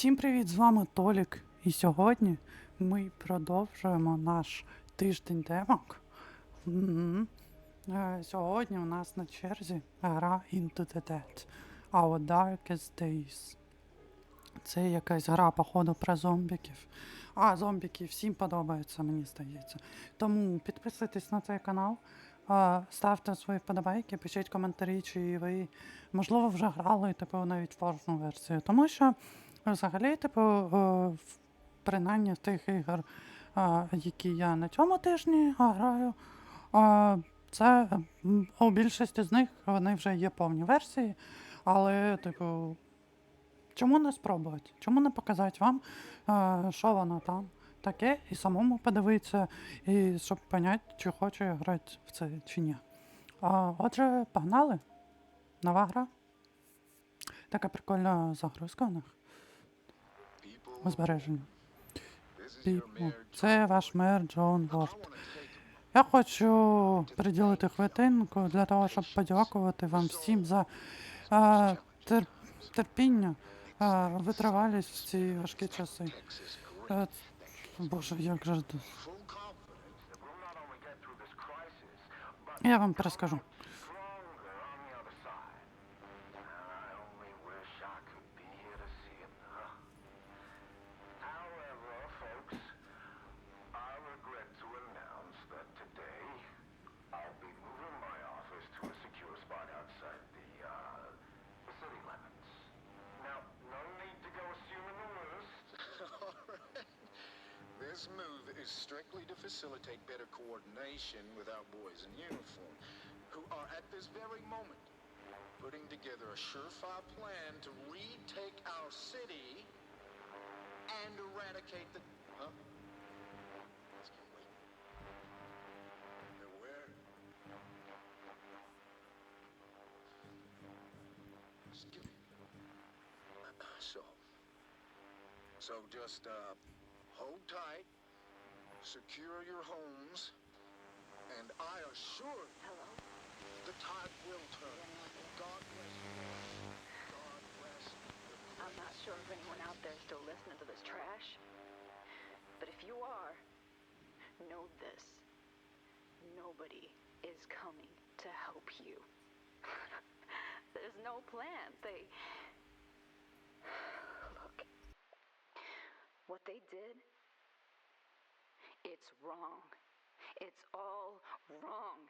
Всім привіт! З вами Толік. І сьогодні ми продовжуємо наш тиждень демок. Е, Сьогодні у нас на черзі гра Into the Dead. Our Darkest Days. Це якась гра, походу, про зомбіків. А, зомбіки всім подобаються, мені здається. Тому підписуйтесь на цей канал, е, ставте свої вподобайки, пишіть коментарі, чи ви, можливо, вже грали типу, навіть форсну версію. Тому що взагалі, типу, е, принаймні тих ігор, е, які я на цьому тижні граю, е, це у більшості з них вони вже є повні версії, але, типу, чому не спробувати? Чому не показати вам, що воно там таке, і самому подивитися, і щоб поняти, чи хочу я грати в це чи ні. Отже, погнали. Нова гра. Така прикольна загрузка у них. Збереження. People. Це ваш мер Джон Ворд. Я хочу приділити хвилинку для того, щоб подякувати вам всім за е, тер, терпіння, е, витривалість в ці важкі часи. Е, Боже, як же. Я вам перескажу. Facilitate better coordination with our boys in uniform, who are at this very moment putting together a surefire plan to retake our city and eradicate the. Huh? Where? So. So just, uh, hold tight, secure your homes, and I assure you, Hello? the tide will turn. God bless you. God bless the I'm not sure if anyone out there is still listening to this trash. But if you are, know this. Nobody is coming to help you. There's no plan. They. Look. What they did, it's wrong. It's all wrong.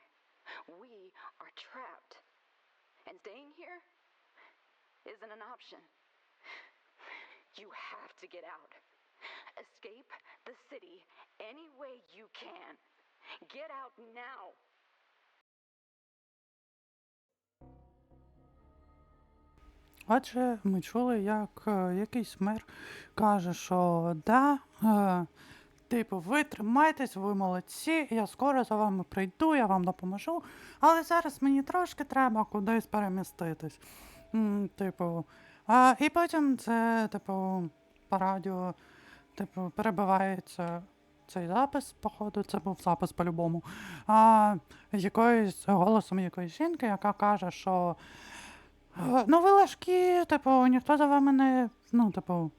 We are trapped. And staying here isn't an option. You have to get out. Escape the city any way you can. Get out now. Отже, ми чули, як е, якийсь мер каже, що да, е, типу, ви тримайтесь, ви молодці, я скоро за вами прийду, я вам допоможу, але зараз мені трошки треба кудись переміститись. Типу, а, і потім це, типу, по радіо, типу, перебивається цей запис, походу, це був запис по-любому. А, якоюсь голосом якоїсь жінки, яка каже, що. Е, Ну, ви важкі, типу, ніхто за вами не. Ну, типу,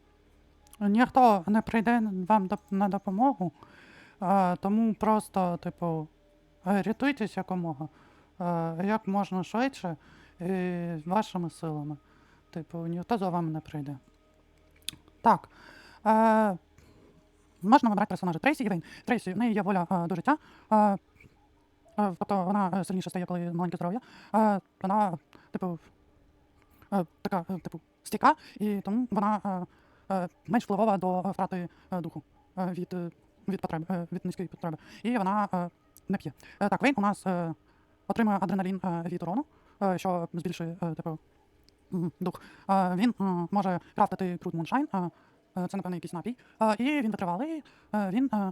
ніхто не прийде вам на допомогу. Тому просто, типу, е, рятуйтесь якомога. Е, як можна швидше і вашими силами. Типу, ніхто за вами не прийде. Так. Е, можна вибрати персонажа Трейсі і Вейн. Трейсі, в неї є воля е, до життя. Е, е, тобто вона сильніше стає, коли маленьке здоров'я. Е, вона, типу, е, така, типу, стійка, і тому вона менш впливова до е, втрати е, духу е, від, е, від потреби, е, від низької потреби. І вона е, не п'є. Е, так, Вейн у нас е, отримує адреналін е, від урону, е, що збільшує е, типу, дух. Е, він може крафтити крут муншайн, е, е, це, напевно, якийсь напій. Е, і він витривалий, е, він. е,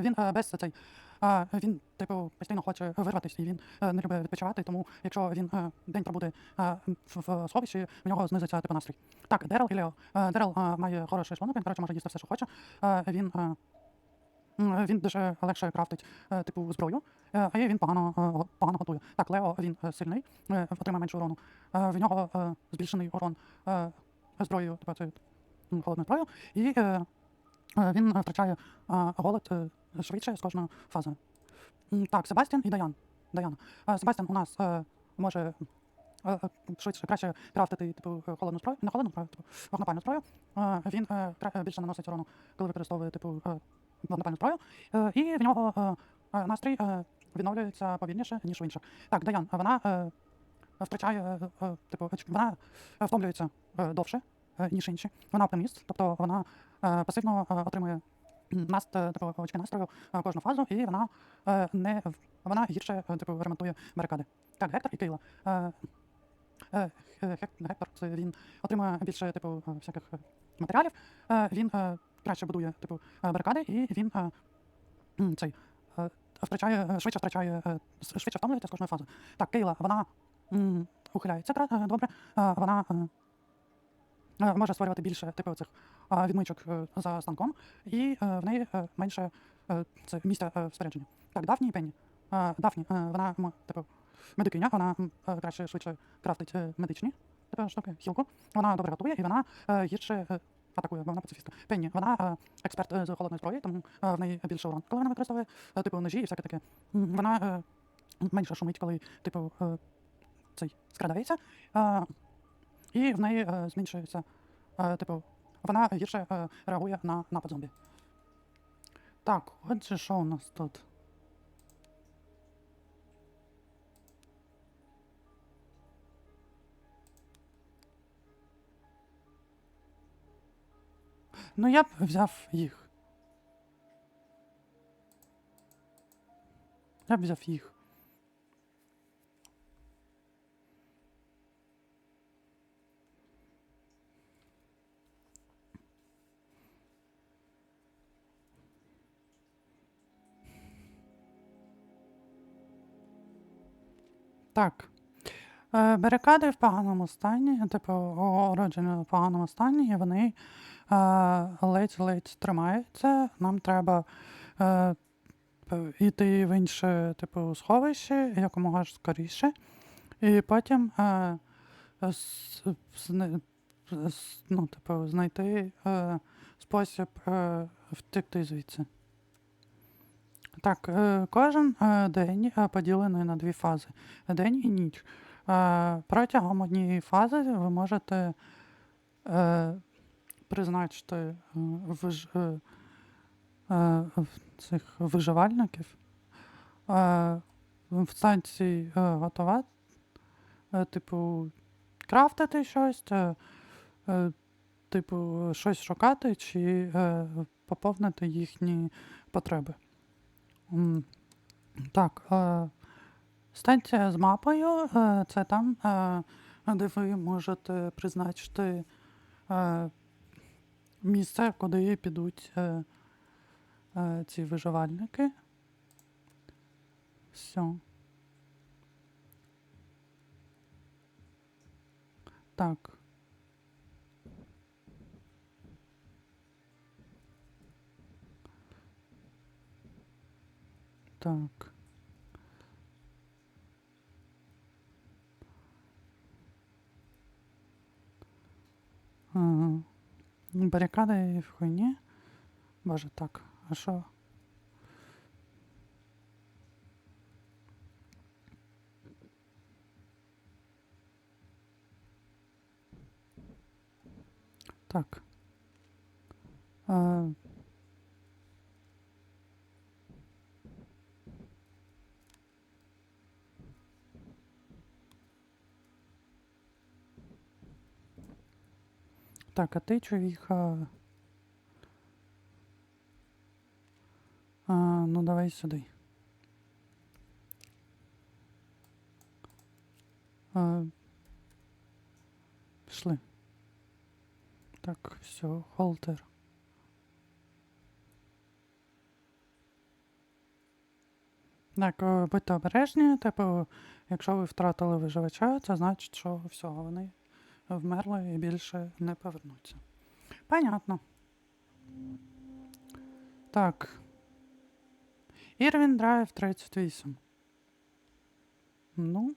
він е, без цей. А, він, типу, постійно хоче вирватися, і він е, не любить відпочивати, тому якщо він е, день пробуде е, в, сховищі, в нього знизиться типу настрій. Так, Дерел і Лео. Дерел має хороший шлунок, він, коротше, може їсти все, що хоче. Він він дуже легше крафтить типу зброю, а він погано, погано готує. Так, Лео він сильний, отримає менше урону. В нього збільшений урон зброєю, типу м, холодною зброєю, і він е, втрачає е, голод е, швидше з кожною фазою. Так, Себастьян і Даян. Даяна. Е, Себастьян у нас е, може е, е, швидше краще крафтити типу е, холодну зброю, не холодну зброю, типу вогнепальну зброю. Е, Він е, е, більше наносить урону, коли використовує типу е, вогнепальну зброю. Е, І в нього е, е, настрій е, відновлюється повільніше, ніж у інших. Так, Даян, вона е, втрачає, е, е, типу, вона е, втомлюється е, довше, е, ніж інші. Вона оптиміст, тобто вона е, пасивно е, отримує наст, е, типу, очки настрою е, кожну фазу, і вона е, не вона гірше е, типу, ремонтує барикади. Так, Гектор і Кейла. Е, е, Ге- Гек- Гектор, це він отримує більше типу е, всяких е, матеріалів. Е, Він е, краще будує типу е, барикади, і він е, цей е, втрачає, е, швидше втрачає, е, швидше втомлюється з кожною фазою. Так, Кейла, вона ухиляється е, добре. Е, Вона е, е, може створювати більше типу цих е, відмичок е, за станком, і е, в неї е, менше е, це місця е, в спорядженні. Так, Дафні і Пенні. Е, Дафні, е, вона типу медикиня, вона е, краще швидше крафтить е, медичні типу, штуки, хілку. Вона добре готує і вона е, гірше е, атакує, бо вона пацифістка. Пенні, вона е, експерт е, з холодної зброї, тому е, в неї більше урон, коли вона використовує е, типу ножі і всяке таке. Вона е, менше шумить, коли типу е, цей скрадається. І в неї е, зменшується, е, типу, вона гірше е, реагує на напад зомбі. Так, отже, що у нас тут? Ну, я б взяв їх. Я б взяв їх. Так. Е, Барикади в поганому стані, типу огороджені в поганому стані, і вони е, ледь-ледь тримаються. Нам треба е, йти в інше, типу, сховище якомога ж скоріше. І потім ну, типу, знайти спосіб втекти звідси. Так, е, кожен е, день е, поділений на дві фази: день і ніч. Протягом однієї фази ви можете призначити цих виживальників в станції готувати, типу, крафтити щось, типу, щось шукати чи поповнити їхні потреби. Так, е, станція з мапою е, це там, е, де ви можете призначити місце, куди підуть ці виживальники. Все. Так. Так. Ага. Барикади в хуйні. Боже, так. А що? Так. Е, Так, а ти човіха. А, ну давай сюди. А, пішли. Так, все, холтер. Так, е, будьте обережні, типу, якщо ви втратили виживача, це значить, що все, вони вмерли і більше не повернуться. Понятно. Так. Ірвін Драйв 38. Ну.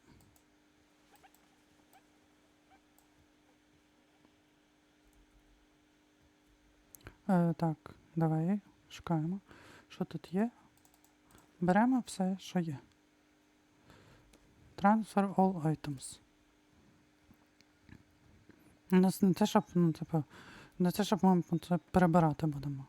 Е, так, давай шукаємо. Що тут є? Беремо все, що є. Transfer all items. У нас не те, щоб, ну, типу, не те, щоб ми це перебирати будемо.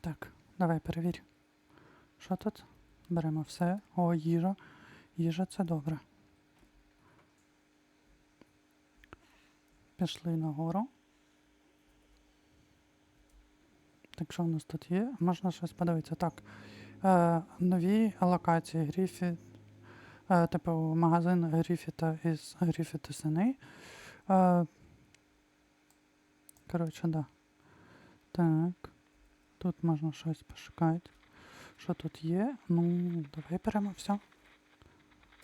Так, давай перевір. Що тут? Беремо все. О, їжа. Їжа це добре. Пішли нагору. Так, що в нас тут є? Можна щось подивитися. Так. Е, нові локації Гріфіт. Е, типу магазин Гріфіта із Гріфіт і сини. Е, коротше, да. Так. Тут можна щось пошукати. Що тут є? Ну, давай беремо все.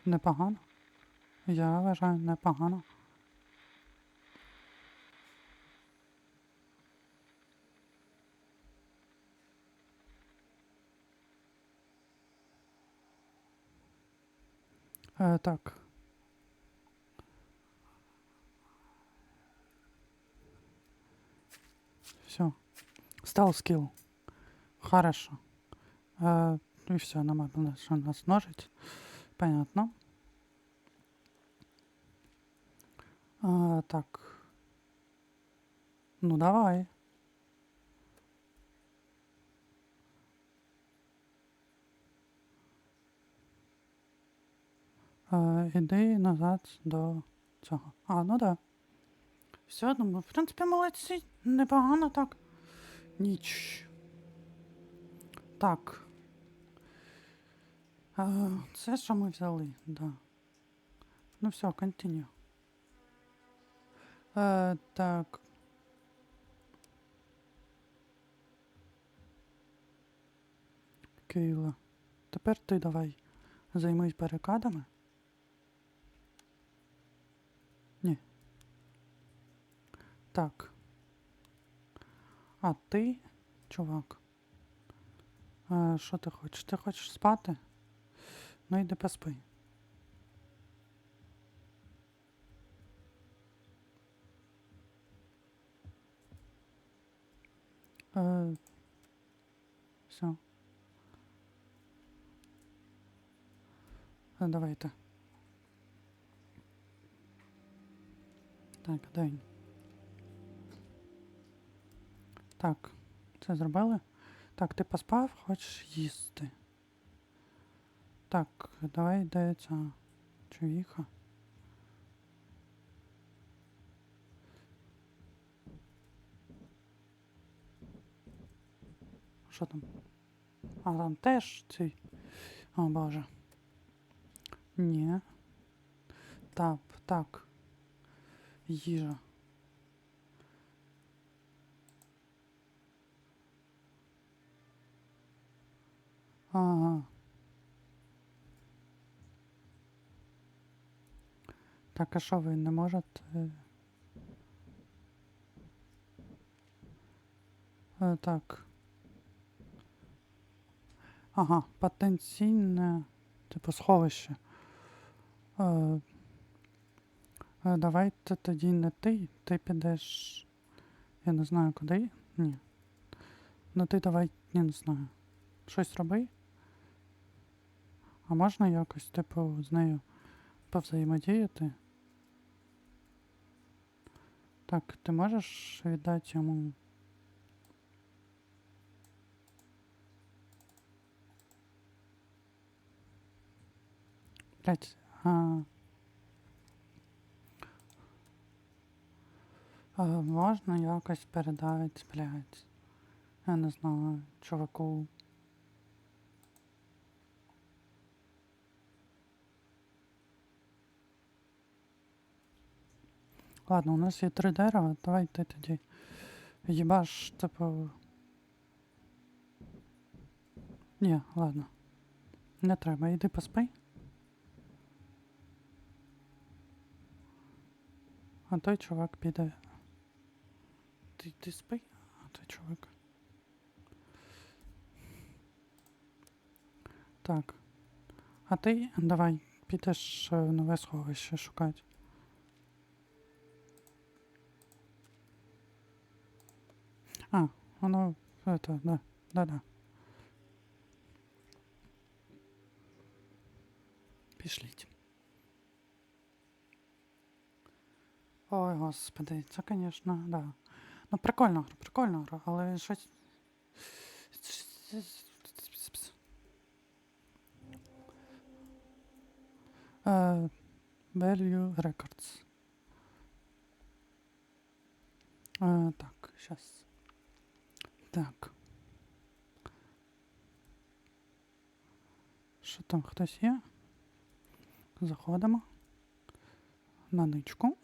Непогано. Я вважаю непогано. Е, так. Все. Стал скилл. Хорошо. Э, и все, нам что нас ножить. Понятно. А, так. Ну давай. Іди назад до цього. А, ну да. Все, ну, ми, в принципі, молодці. Непогано так. Ніч. Так. А, це що ми взяли, да. Ну все, continue. Е, так. Кейла. Тепер ти давай займись барикадами. Ні. Так. А ти, чувак. Що ти хочеш? Ти хочеш спати? Ну йди поспи. Е, все. Е, Давайте. Так, день. Так, це зробили? Так, ти поспав, хочеш їсти. Так, давай де ця човіха. Що там? А там теж цей. О боже. Ні. Так, так. Їжа. Ага. Так, а що ви не можете? Е, так. Ага, потенційне, типу, сховище. Е, е, давайте тоді не ти, ти підеш. Я не знаю куди. Ні. Ну ти давай, я не знаю. Щось роби. А можна якось, типу, з нею повзаємодіяти? Так, ти можеш віддати йому. Блять, а... а... Можна якось передати, блять. Я не знаю, чуваку. Ладно, у нас є три дерева, давай ти тоді. Їбаш, типу. Ні, ладно. Не треба, іди поспи. А той чувак піде. Ти, ти спи, а той чувак. Так. А ти давай підеш е, нове сховище шукати. А, воно это, да, да, да. Пішліть. Ой, господи, це, звісно, да. Ну, гра, прикольна гра, але щось. Е, Value Records. Е, так, щас. Так. Що там хтось є? Заходимо. На ничку.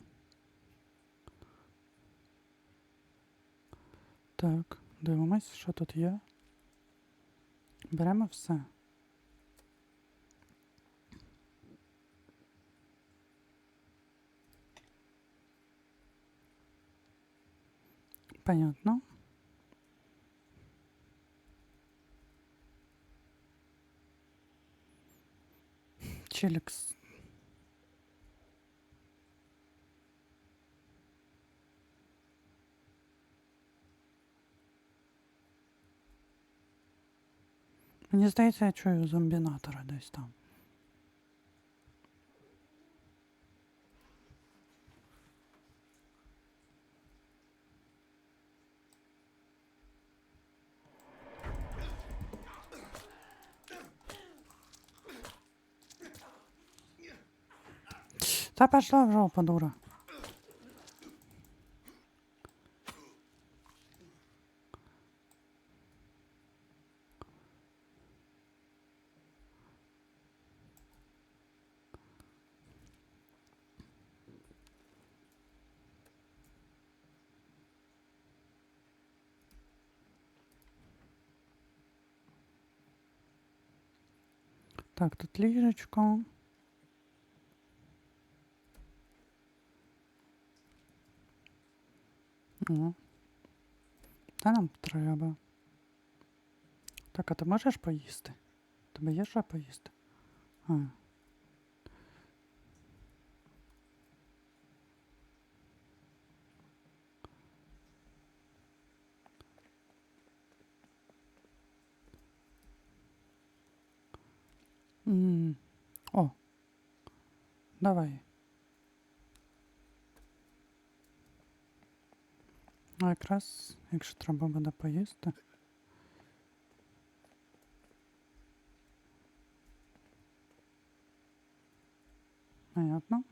Так, дивимось, що тут є. Беремо все. Понятно. Челикс. Мені здається, я чую зомбінатора десь там. Та пошла в жопу, дура. Так, тут ліжечко. О. Та нам треба. Так, а ти можеш поїсти? Тебе є що поїсти? А. М. О. Давай. А якраз, якщо треба буде поїсти. Понятно.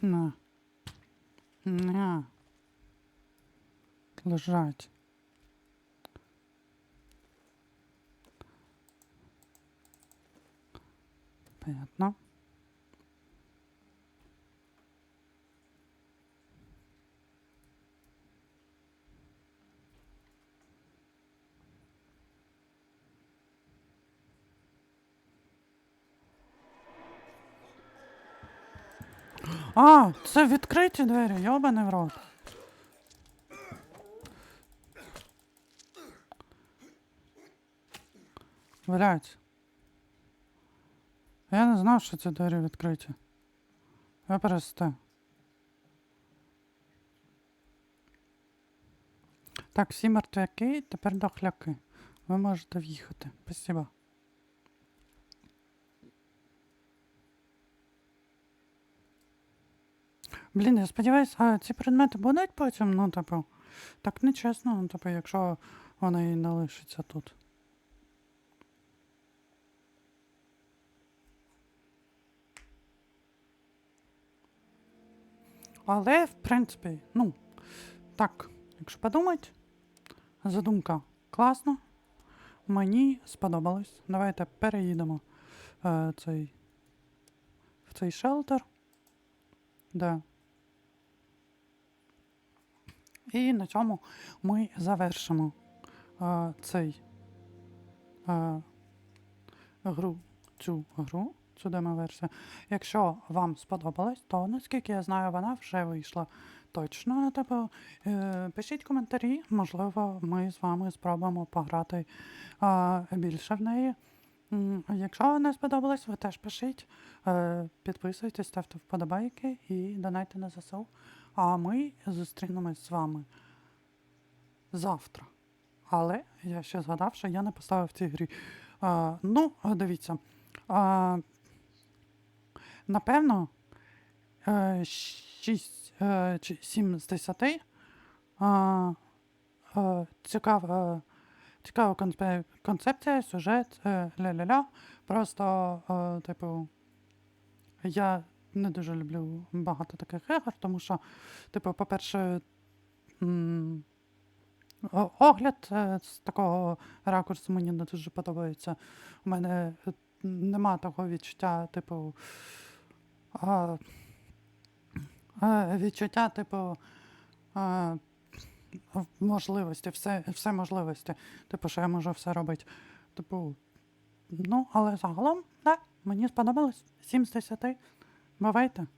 На. На. Лежать. Понятно. А, це відкриті двері, йобаний в рот. Блять. Я не знав, що ці двері відкриті. Ви пересте. Так, всі мертвяки, тепер дохляки. Ви можете в'їхати. Спасибо. Блін, я сподіваюся, а ці предмети будуть потім, ну, типу, так нечесно, ну, типу, якщо вони і не тут. Але, в принципі, ну, так, якщо подумати, задумка класна. Мені сподобалось. Давайте переїдемо е, цей, в цей шелтер. Да. І на цьому ми завершимо е, цей е, гру, цю гру, цю демо-версію. Якщо вам сподобалось, то наскільки я знаю, вона вже вийшла точно. Типу, е, пишіть коментарі, можливо, ми з вами спробуємо пограти е, більше в неї. Якщо не сподобалось, ви теж пишіть. Підписуйтесь, ставте вподобайки і донайте на ЗСУ. А ми зустрінемось з вами завтра. Але я ще згадав, що я не поставив в цій грі. А, ну, дивіться. А, напевно, 6 чи 7 з 10. А, а, цікава, цікава концепція, сюжет, е, ля-ля-ля. Просто, е, типу, я не дуже люблю багато таких ігор, тому що, типу, по-перше, огляд е, з такого ракурсу мені не дуже подобається. У мене е, нема такого відчуття, типу. А, а, відчуття, типу. А, можливості, все, все можливості. Типу, що я можу все робити. Типу, ну, але загалом, так, мені сподобалось 7 з 10. ma var?